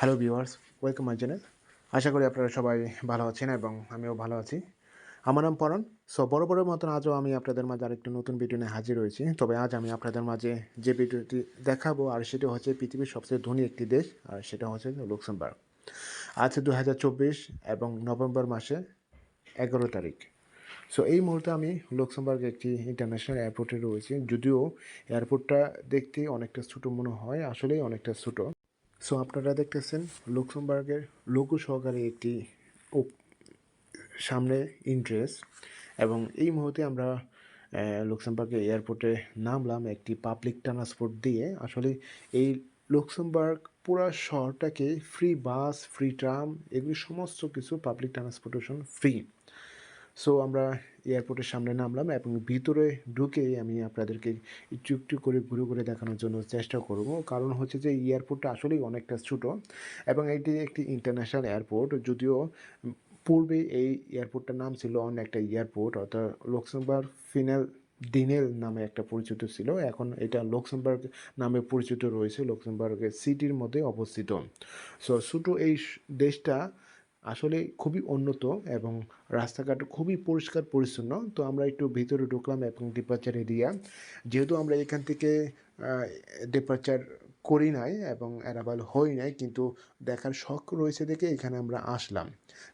Hello viewers welcome my channel আশা করি আপনারা সবাই ভালো আছেন এবং আমিও ভালো আছি। আমার নাম পরন সো বড় বড় মতন আজও আমি আপনাদের মাঝে আরেকটি নতুন ভিডিও নিয়ে হাজির হয়েছি তবে আজ আমি আপনাদের মাঝে যে ভিডিওটি দেখাবো, আর সেটা হচ্ছে পৃথিবীর সবচেয়ে ধনী একটি দেশ, আর সেটা হচ্ছে লুক্সেমবার্গ। আজ দু হাজার চব্বিশ এবং নভেম্বর মাসে এগারো তারিখ। সো এই মুহূর্তে আমি লুক্সেমবার্গ একটি ইন্টারন্যাশনাল এয়ারপোর্টে রয়েছি। যদিও এয়ারপোর্টটা দেখতে অনেকটা ছোটো মনে হয়, আসলেই অনেকটা ছোটো। সো আপনারা দেখতেছেন লুক্সেমবার্গের লঘু সহকারে একটি সামনে ইন্ট্রেস এবং এই মুহূর্তে আমরা লুক্সেমবার্গের এয়ারপোর্টে নামলাম একটি পাবলিক ট্রান্সপোর্ট দিয়ে। আসলে এই লুক্সেমবার্গ পুরো শহরটাকে ফ্রি বাস ফ্রি ট্রাম এগুলি সমস্ত কিছু পাবলিক ট্রান্সপোর্টেশন ফ্রি সো আমরা এয়ারপোর্টের সামনে নামলাম এবং ভিতরে ঢুকে আমি আপনাদেরকে একটু একটু করে ঘুরে ঘুরে দেখানোর জন্য চেষ্টা করব। কারণ হচ্ছে যে এয়ারপোর্টটা আসলেই অনেকটা ছোটো এবং এটি একটি ইন্টারন্যাশনাল এয়ারপোর্ট যদিও পূর্বে এই এয়ারপোর্টটার নাম ছিল অন্য একটা এয়ারপোর্ট অর্থাৎ লক্সেমবার্গ ফিনাল ডিনেল নামে একটা পরিচিত ছিল। এখন এটা লক্সেমবার্গ নামে পরিচিত রয়েছে লক্সেমবার্গের সিটির মধ্যে অবস্থিত। সো ছোটো এই দেশটা আসলে খুবই উন্নত এবং রাস্তাঘাট খুবই পরিষ্কার, পরিচ্ছন্ন। তো আমরা একটু ভিতরে ঢুকলাম এবং ডিপার্চার এরিয়া যেহেতু আমরা এখান থেকে ডিপার্চার করি নাই এবং অ্যারাইভাল হই নাই, কিন্তু দেখার শখ রয়েছে দেখে এখানে আমরা আসলাম।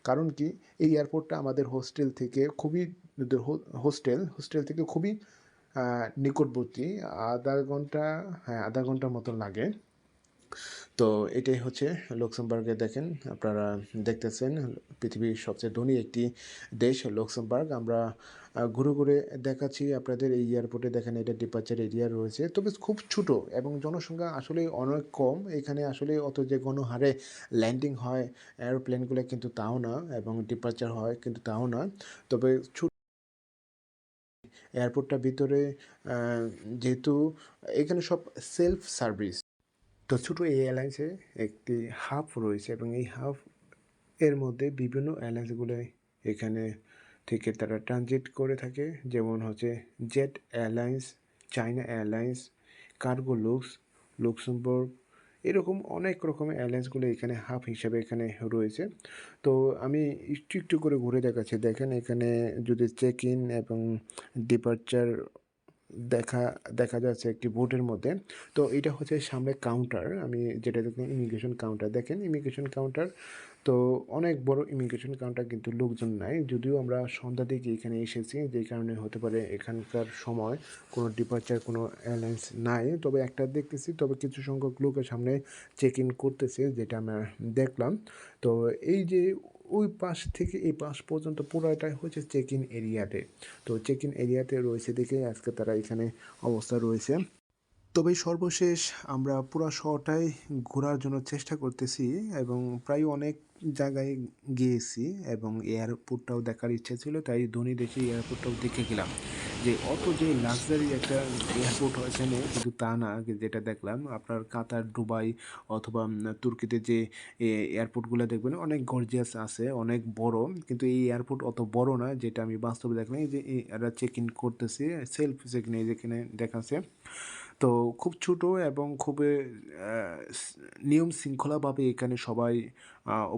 কারণ কি, এই এয়ারপোর্টটা আমাদের হোস্টেল থেকে খুবই হোস্টেল হোস্টেল থেকে খুবই নিকটবর্তী, আধা ঘণ্টা হ্যাঁ আধা ঘণ্টার মতন লাগে। তো এটাই হচ্ছে লক্সেমবার্গে দেখেন, আপনারা দেখতেছেন পৃথিবীর সবচেয়ে ধনী একটি দেশ লক্সেমবার্গ। আমরা ঘুরে ঘুরে দেখাচ্ছি আপনাদের এই এয়ারপোর্টে দেখেন এটা ডিপার্চার এরিয়া রয়েছে। তবে খুব ছোট এবং জনসংখ্যা আসলে অনেক কম। এখানে আসলে অত যে গণহারে ল্যান্ডিং হয় এরোপ্লেনগুলো কিন্তু তাও না এবং ডিপার্চার হয় কিন্তু তাও না। তবে ছোট এয়ারপোর্টটার ভিতরে যেহেতু এখানে সব সেলফ সার্ভিস তো ছোটো এই এয়ারলাইন্সে একটি হাব রয়েছে এবং এই হাব এর মধ্যে বিভিন্ন এয়ারলাইন্সগুলো এখানে থেকে তারা ট্রানজিট করে থাকে। যেমন হচ্ছে Jet Airlines China Airlines cargo Lux Luxembourg এরকম অনেক রকমের এয়ারলাইন্সগুলো এখানে হাফ হিসাবে এখানে রয়েছে। তো আমি একটু একটু করে ঘুরে দেখাচ্ছি। দেখেন এখানে যদি চেক ইন এবং ডিপার্চার দেখা দেখা যাচ্ছে একটি বোর্ডের মধ্যে। তো এটা হচ্ছে সামনে কাউন্টার আমি যেটা দেখলাম ইমিগ্রেশন কাউন্টার দেখেন ইমিগ্রেশন কাউন্টার তো অনেক বড় ইমিগ্রেশন কাউন্টার কিন্তু লোকজন নাই। যদিও আমরা সন্ধ্যা দিকে এখানে এসেছি, যে কারণে হতে পারে এখানকার সময় কোনো ডিপার্চার কোনো এয়ারলাইন্স নাই। তবে একটা দেখতেছি, তবে কিছু সংখ্যক লোকের সামনে চেক ইন করতেছে, যেটা আমরা দেখলাম। তো এই যে ওই পাশ থেকে এই পাশ পর্যন্ত পুরোটাই হচ্ছে চেক ইন এরিয়াতে তো চেক ইন এরিয়াতে রয়েছে দেখে আজকে তারা এখানে অবস্থা রয়েছে। তবে সর্বশেষ আমরা পুরো শহরটাই ঘোরার জন্য চেষ্টা করতেছি এবং প্রায় অনেক জায়গায় গিয়েছি এবং এয়ারপোর্টটাও দেখার ইচ্ছে ছিল, তাই ধোনি দেখে এয়ারপোর্টটাও দেখে গেলাম। যে অত যে লাক্সারি একটা এয়ারপোর্ট হয়েছে এখানে কিন্তু তা না যেটা দেখলাম, আপনার কাতার, দুবাই অথবা তুর্কিতে যে এয়ারপোর্টগুলো দেখবেন, অনেক গর্জিয়াস আছে, অনেক বড়। কিন্তু এই এয়ারপোর্ট অত বড় না, যেটা আমি বাস্তবে দেখলাম, এই যে এরা চেক ইন করতেছে সেলফ চেক ইন যেখানে দেখাচ্ছে। তো খুব ছোট এবং খুবই নিয়ম শৃঙ্খলাভাবে এখানে সবাই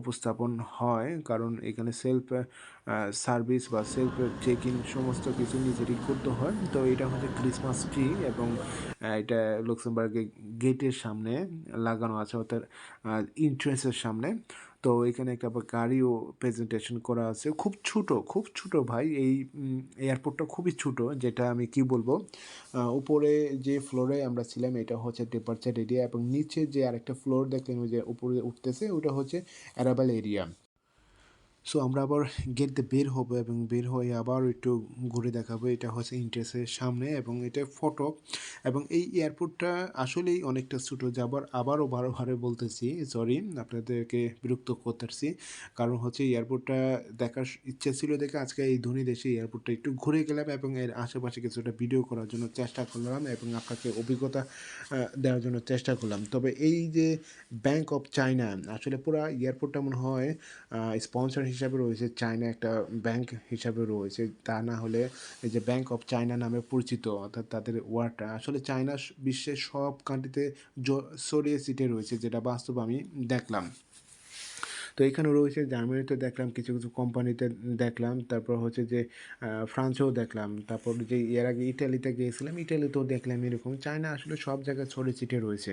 উপস্থাপন হয়। কারণ এখানে সেলফ সার্ভিস বা সেলফ চেক ইন সমস্ত কিছু নিজেরই করতে হয়। তো এটা হচ্ছে ক্রিসমাস ট্রি এবং এটা লক্সেমবার্গের গেটের সামনে লাগানো আছে অর্থাৎ ইন্ট্রেন্সের সামনে। তো এখানে একটা আবার গাড়িও প্রেজেন্টেশন করা আছে। খুব ছোট খুব ছোট ভাই। এই এয়ারপোর্টটা খুবই ছোট, যেটা আমি কি বলব? উপরে যে ফ্লোরে আমরা ছিলাম, এটা হচ্ছে ডিপার্চার এরিয়া এবং নিচে যে আরেকটা ফ্লোর দেখলেন যে উপরে উঠতেছে, ওটা হচ্ছে অ্যারাবেল এরিয়া সো আমরা আবার গেট দিয়ে বের হব এবং বের হয়ে আবার একটু ঘুরে দেখাবো। এটা হচ্ছে ইন্টারেস্টের সামনে এবং এটা ফটক এবং এই এয়ারপোর্টটা আসলেই অনেকটা ছোটো যাবার আবারও বারো বারোবারে বলতেছি সরি আপনাদেরকে বিরক্ত করতেছি। কারণ হচ্ছে এয়ারপোর্টটা দেখার ইচ্ছে ছিল দেখে আজকে এই ধনী দেশে এয়ারপোর্টটা একটু ঘুরে গেলাম এবং এর আশেপাশে কিছুটা ভিডিও করার জন্য চেষ্টা করলাম এবং আপনাকে অভিজ্ঞতা দেওয়ার জন্য চেষ্টা করলাম। তবে এই যে ব্যাংক অফ চায়না আসলে পুরো এয়ারপোর্টটা মনে হয় স্পন্সর হিসাবে রয়েছে চায়না একটা ব্যাংক হিসাবে রয়েছে। তা না হলে এই যে ব্যাংক অফ চায়না নামে পরিচিত, অর্থাৎ তাদের ওয়ার্ডটা। আসলে চায়না বিশ্বের সব কান্ট্রিতে ছড়িয়ে ছিটিয়ে রয়েছে, যেটা বাস্তব আমি দেখলাম। তো এখানে রয়েছে জার্মানিতে দেখলাম, কিছু কিছু কোম্পানিতে দেখলাম, তারপর হচ্ছে যে ফ্রান্সেও দেখলাম, তারপর যে এর আগে ইটালিতে গিয়েছিলাম ইটালিতেও দেখলাম এরকম। চায়না আসলে সব জায়গায় ছড়িয়ে ছিটিয়ে রয়েছে।